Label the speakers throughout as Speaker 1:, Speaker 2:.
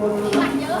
Speaker 1: Bạn nhớ.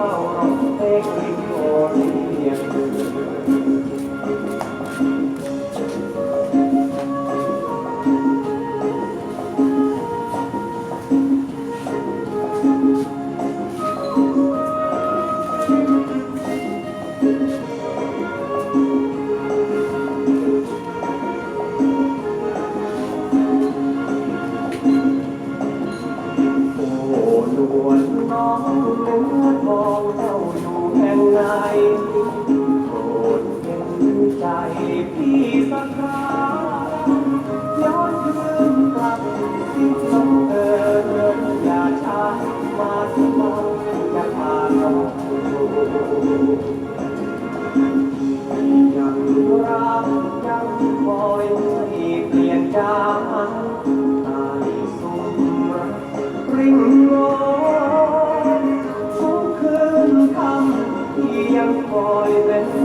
Speaker 1: ล็กโอเทียมโอ้นวลน้อง พี่สักครั้งย้อนคืนกลัที่ต้งเธออย่าช้ามาที่มองอย่าพาน้องยังรักยังคอยที่เปลี่ยนใจตายสุรริงโงทุกคืนคำที่ยังคอยเป็น